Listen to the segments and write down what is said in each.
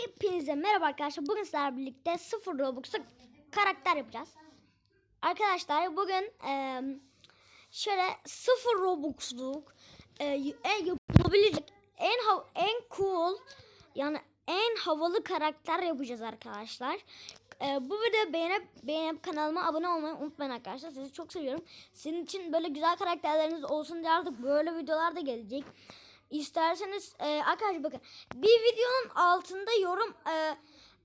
Hepinize merhaba arkadaşlar. Bugün sizlerle birlikte 0 Robux'ta karakter yapacağız. Arkadaşlar bugün eee, şöyle 0 Robux'luk eee, en yapabilecek en en cool yani en havalı karakter yapacağız arkadaşlar. Eee, bu videoyu beğenip beğenip kanalıma abone olmayı unutmayın arkadaşlar. Sizi çok seviyorum. Sizin için böyle güzel karakterleriniz olsun diye artık böyle videolar da gelecek. İsterseniz e, arkadaşlar bakın bir videonun altında yorum e,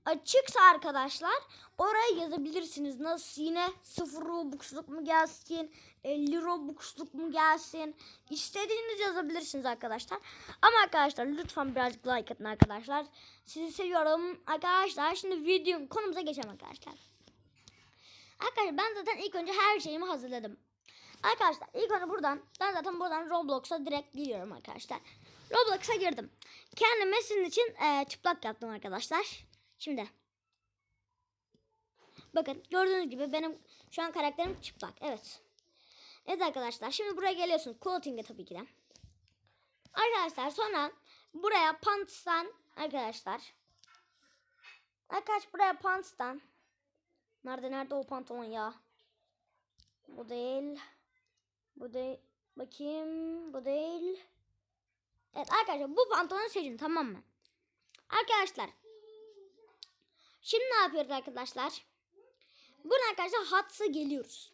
açıksa arkadaşlar oraya yazabilirsiniz. Nasıl yine 0 Robux'luk mu gelsin 50 Robux'luk mu gelsin istediğiniz yazabilirsiniz arkadaşlar. Ama arkadaşlar lütfen birazcık like atın arkadaşlar. Sizi seviyorum arkadaşlar. Şimdi videonun konumuza geçelim arkadaşlar. Arkadaşlar ben zaten ilk önce her şeyimi hazırladım. Arkadaşlar ilk önce buradan ben zaten buradan Roblox'a direkt giriyorum arkadaşlar. Roblox'a girdim. Kendime sizin için e, çıplak yaptım arkadaşlar. Şimdi. Bakın gördüğünüz gibi benim şu an karakterim çıplak. Evet. Evet arkadaşlar şimdi buraya geliyorsunuz. Clothing'e tabii ki de. Arkadaşlar sonra buraya pants'tan arkadaşlar. Arkadaş buraya pants'tan. Nerede nerede o pantolon ya? Bu değil. Bu değil. Bakayım. Bu değil. Evet arkadaşlar bu pantolonu seçin tamam mı? Arkadaşlar. Şimdi ne yapıyoruz arkadaşlar? Bugün arkadaşlar Hats'a geliyoruz.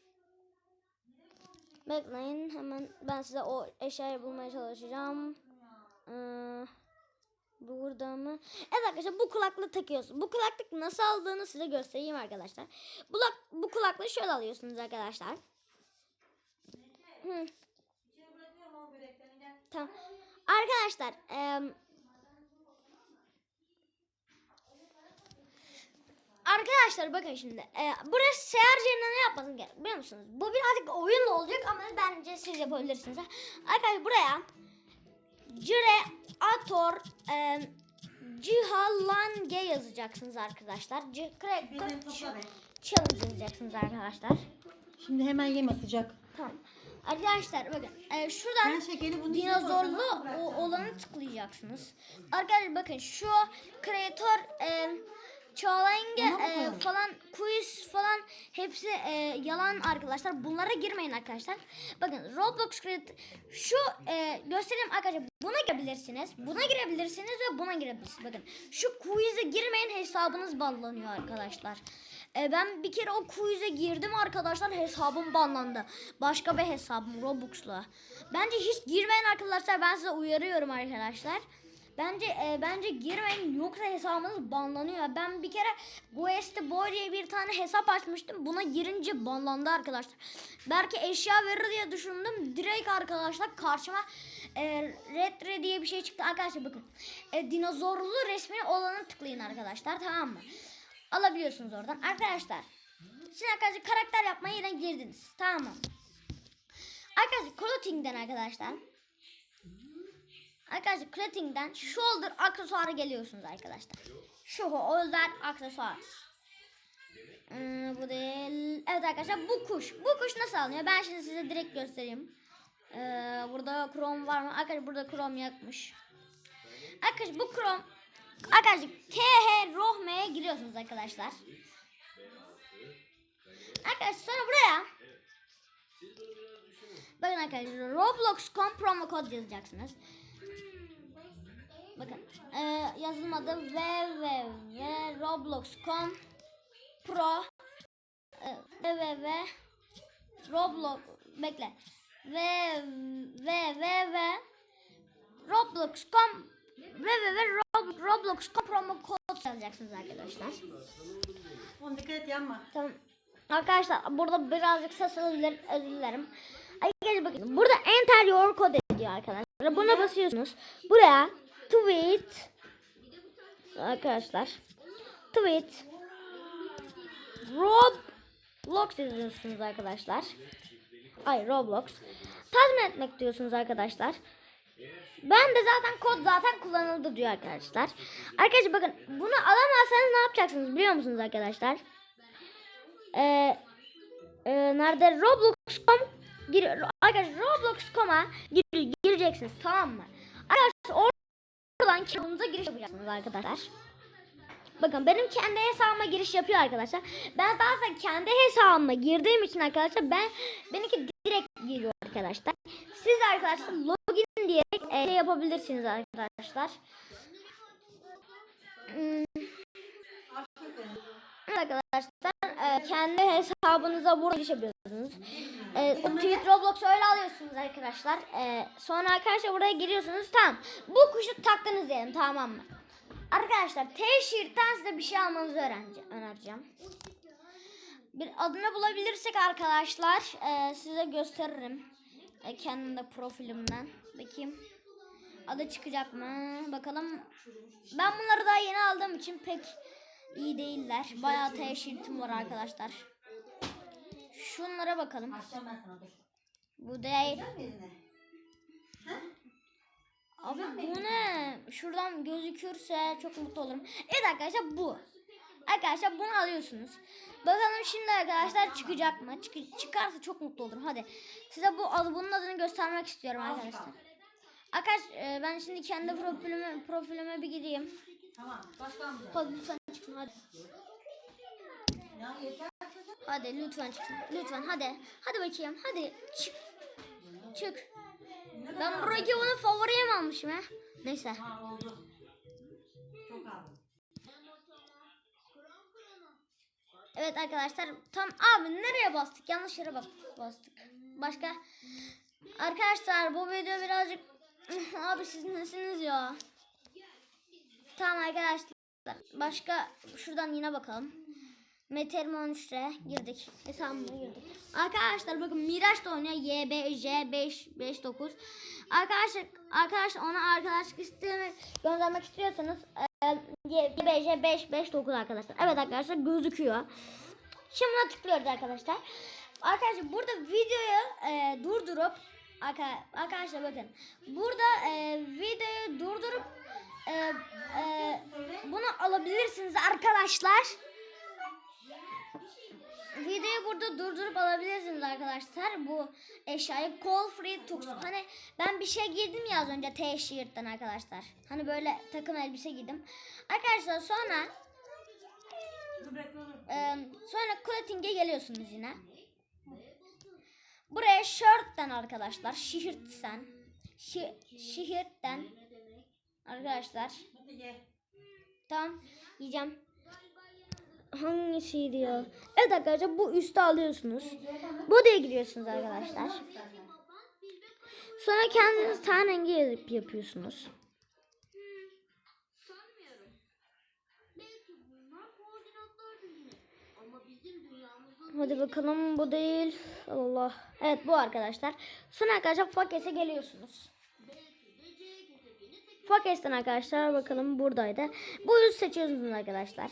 Bekleyin hemen ben size o eşyayı bulmaya çalışacağım. Ee, burada mı? Evet arkadaşlar bu kulaklığı takıyorsun. Bu kulaklık nasıl aldığını size göstereyim arkadaşlar. Bu, bu kulaklığı şöyle alıyorsunuz arkadaşlar. Hı. Tamam. Arkadaşlar em, Arkadaşlar bakın şimdi. E, burası yerine ne yapmanız gerek biliyor musunuz? Bu birazcık oyunla olacak ama bence siz yapabilirsiniz. Arkadaşlar buraya Cire Ator e, Cihalange yazacaksınız arkadaşlar. C Benim topla be. Challenge yazacaksınız arkadaşlar. Şimdi hemen yeme sıcak. Tamam. Arkadaşlar bakın e, şuradan şekeri içine dinozorlu o, olanı tıklayacaksınız. Arkadaşlar bakın şu kreatör e, Çağlayınca e, falan quiz falan hepsi e, yalan arkadaşlar. Bunlara girmeyin arkadaşlar. Bakın Roblox Creator şu e, göstereyim arkadaşlar. Buna girebilirsiniz. Buna girebilirsiniz ve buna girebilirsiniz. Bakın şu quiz'e girmeyin hesabınız banlanıyor arkadaşlar. E, ben bir kere o quiz'e girdim arkadaşlar hesabım banlandı. Başka bir hesabım Robux'la. Bence hiç girmeyin arkadaşlar. Ben size uyarıyorum arkadaşlar. Bence e, bence girmeyin yoksa hesabınız banlanıyor. Ben bir kere Gueste Boy diye bir tane hesap açmıştım. Buna girince banlandı arkadaşlar. Belki eşya verir diye düşündüm. Direkt arkadaşlar karşıma e, Red diye bir şey çıktı. Arkadaşlar bakın. E, dinozorlu resmini olanı tıklayın arkadaşlar tamam mı? Alabiliyorsunuz oradan. Arkadaşlar. Şimdi arkadaşlar karakter yapmaya yine girdiniz. Tamam? Arkadaşlar clothing'den arkadaşlar. Arkadaşlar clothing'den shoulder aksesuarı geliyorsunuz arkadaşlar. Shoulder aksesuar. Ee, bu değil. Evet arkadaşlar bu kuş. Bu kuş nasıl alınıyor? Ben şimdi size direkt göstereyim. Ee, burada krom var mı? Arkadaşlar burada krom yakmış. Arkadaşlar bu krom Arkadaşlar KH Rohme'ye giriyorsunuz arkadaşlar. Arkadaşlar sonra buraya Bakın arkadaşlar Roblox.com promo kod yazacaksınız. Bakın e, yazılmadı www roblox.com pro e, www roblox bekle www roblox.com www Rob- roblox.com promo kod yazacaksınız arkadaşlar. Oğlum dikkat et yanma. Tamam. Arkadaşlar burada birazcık ses olabilir. Özür dilerim. Arkadaşlar bakın. Burada enter your code ediyor arkadaşlar. Buna basıyorsunuz. Buraya tweet arkadaşlar tweet Roblox yazıyorsunuz arkadaşlar. Ay Roblox. Tazmin etmek diyorsunuz arkadaşlar. Ben de zaten kod zaten kullanıldı diyor arkadaşlar. Arkadaşlar bakın bunu alamazsanız ne yapacaksınız biliyor musunuz arkadaşlar? Ee, e, nerede Roblox.com gir arkadaşlar Roblox.com'a gir, gireceksiniz tamam mı? Arkadaşlar or- oradan kitabınıza giriş yapacaksınız arkadaşlar. bakın benim kendi hesabıma giriş yapıyor arkadaşlar. Ben zaten kendi hesabıma girdiğim için arkadaşlar ben benimki direkt giriyor arkadaşlar. Siz arkadaşlar login diyerek e, şey yapabilirsiniz arkadaşlar. Hmm, arkadaşlar e, kendi hesabınıza burada giriş yapıyorsunuz. E, Tweet Roblox öyle alıyorsunuz arkadaşlar. E, sonra arkadaşlar buraya giriyorsunuz. Tamam. Bu kuşu taktınız diyelim tamam mı? Arkadaşlar T-shirt'ten size bir şey almanızı önereceğim. Bir adını bulabilirsek arkadaşlar e, size gösteririm. E, kendi de profilimden. Bakayım. Adı çıkacak mı? Bakalım. Ben bunları daha yeni aldığım için pek iyi değiller. Bayağı teşhirtim var arkadaşlar. Şunlara bakalım. Bu değil. Abi bu ne? Şuradan gözükürse çok mutlu olurum. Evet arkadaşlar bu. Arkadaşlar bunu alıyorsunuz. Bakalım şimdi arkadaşlar çıkacak mı? Çık çıkarsa çok mutlu olurum. Hadi. Size bu adı bunun adını göstermek istiyorum arkadaşlar. Arkadaşlar e, ben şimdi kendi profilime profilime bir gireyim. Tamam. Hadi lütfen çıksın hadi. Hadi lütfen çıksın. Lütfen hadi. Hadi bakayım. Hadi çık. Çık. Ben buradaki bunu favoriye mi almışım ha? Neyse. Ha oldu. Çok aldım. Evet arkadaşlar tam abi nereye bastık? Yanlış yere bas bastık. Başka Arkadaşlar bu video birazcık abi siz nesiniz ya? Tamam arkadaşlar. Başka şuradan yine bakalım. Meteor'un 13'e girdik. Hesabımıza girdik. Arkadaşlar bakın Miraç da oynuyor. YBJ559. Arkadaşlar arkadaşlar ona arkadaşlık istemek göndermek istiyorsanız e, YBJ559 arkadaşlar. Evet arkadaşlar gözüküyor. Şimdi buna tıklıyoruz arkadaşlar. Arkadaşlar burada videoyu e, durdurup arka- arkadaşlar bakın. Burada e, videoyu durdurup e, e, bunu alabilirsiniz arkadaşlar. Videoyu burada durdurup alabilirsiniz arkadaşlar. Bu eşyayı call free tux. Hani ben bir şey giydim ya az önce T-shirt'ten arkadaşlar. Hani böyle takım elbise giydim. Arkadaşlar sonra ee, sonra clothing'e geliyorsunuz yine. Buraya shirt'ten arkadaşlar. Shirt'ten. Şi, shirt'ten. Arkadaşlar. Tamam. Yiyeceğim. Hangisiydi ya? Evet arkadaşlar bu üstü alıyorsunuz. Bu diye giriyorsunuz arkadaşlar. Sonra kendiniz ten rengi yapıyorsunuz. Hadi bakalım bu değil. Allah. Evet bu arkadaşlar. Sonra arkadaşlar Fakes'e geliyorsunuz. Fakes'ten arkadaşlar bakalım buradaydı. Bu yüzü seçiyorsunuz arkadaşlar.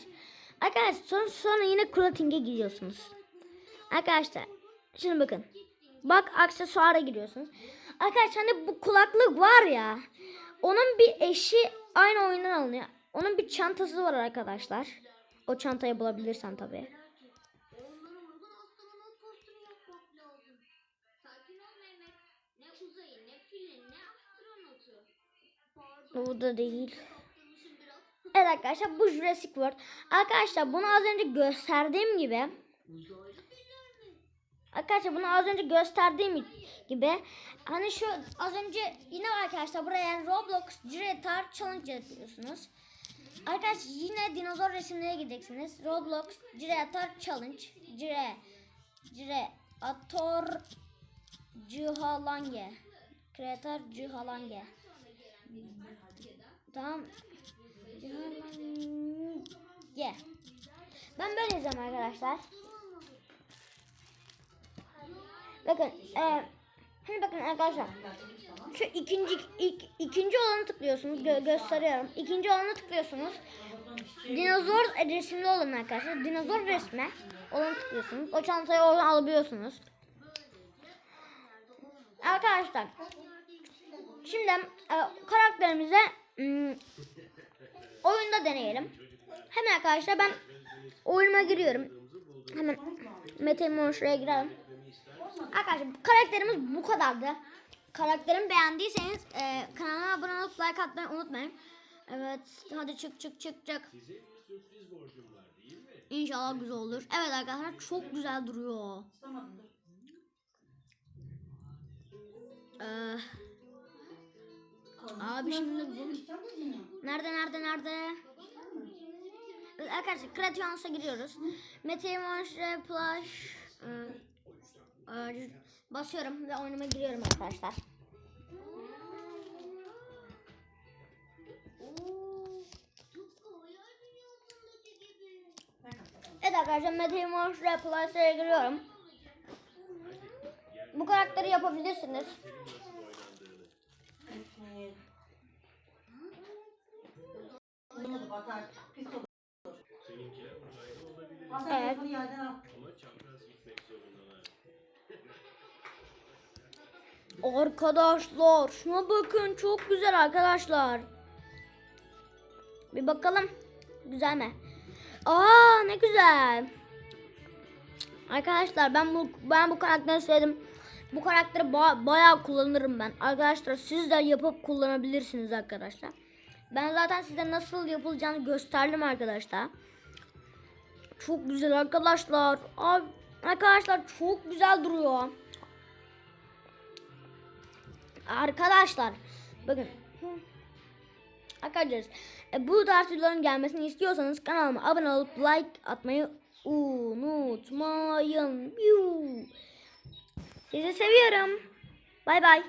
Arkadaşlar sonra, sonra yine clothing'e giriyorsunuz. Arkadaşlar şimdi bakın. Bak aksesuara giriyorsunuz. Arkadaşlar hani bu kulaklık var ya. Onun bir eşi aynı oyundan alınıyor. Onun bir çantası var arkadaşlar. O çantayı bulabilirsen tabii. Bu da değil. Arkadaşlar bu Jurassic World. Arkadaşlar bunu az önce gösterdiğim gibi? Arkadaşlar bunu az önce gösterdiğim gibi hani şu az önce yine arkadaşlar buraya Roblox Creator Challenge yapıyorsunuz. Arkadaşlar yine dinozor resimlere gideceksiniz. Roblox Creator Challenge Cire Creator Cihalange Creator Cihalange Tamam Cihalange Ben böyle yazıyorum arkadaşlar. Bakın, e, hani bakın arkadaşlar. Şu ikinci ik, ikinci olanı tıklıyorsunuz. Gö- gösteriyorum. İkinci olanı tıklıyorsunuz. Dinozor resimli olan arkadaşlar. Dinozor resmi olanı tıklıyorsunuz. O çantayı oradan alabiliyorsunuz. Arkadaşlar. Şimdi e, karakterimize hmm, oyunda deneyelim. Hemen arkadaşlar ben oyunuma giriyorum. Hemen Mete Monster'a girelim. Arkadaşlar karakterimiz bu kadardı. Karakterimi beğendiyseniz e, kanalıma abone olup like atmayı unutmayın. Evet hadi çık çık çık çık. İnşallah güzel olur. Evet arkadaşlar çok güzel duruyor. Ee, Abi şimdi bu- nerede nerede nerede? Arkadaşlar Creation's'a giriyoruz. Meteor Monster Plush e, e, basıyorum ve oynama giriyorum arkadaşlar. Evet arkadaşlar Meteor Monster Plush'a giriyorum. Bu karakteri yapabilirsiniz. Olmadı batar. Pis olur. Seninkiler olabilir Evet. telefonu yerden al. ama çapraz gitmek zorundalar. Arkadaşlar şuna bakın çok güzel arkadaşlar. Bir bakalım. Güzel mi? Aa ne güzel. Arkadaşlar ben bu ben bu karakteri sevdim. Bu karakteri ba- bayağı kullanırım ben. Arkadaşlar siz de yapıp kullanabilirsiniz arkadaşlar. Ben zaten size nasıl yapılacağını gösterdim arkadaşlar. Çok güzel arkadaşlar. Abi, arkadaşlar çok güzel duruyor. Arkadaşlar bakın. Arkadaşlar e, bu tarz videoların gelmesini istiyorsanız kanalıma abone olup like atmayı unutmayın. Sizi seviyorum. Bay bay.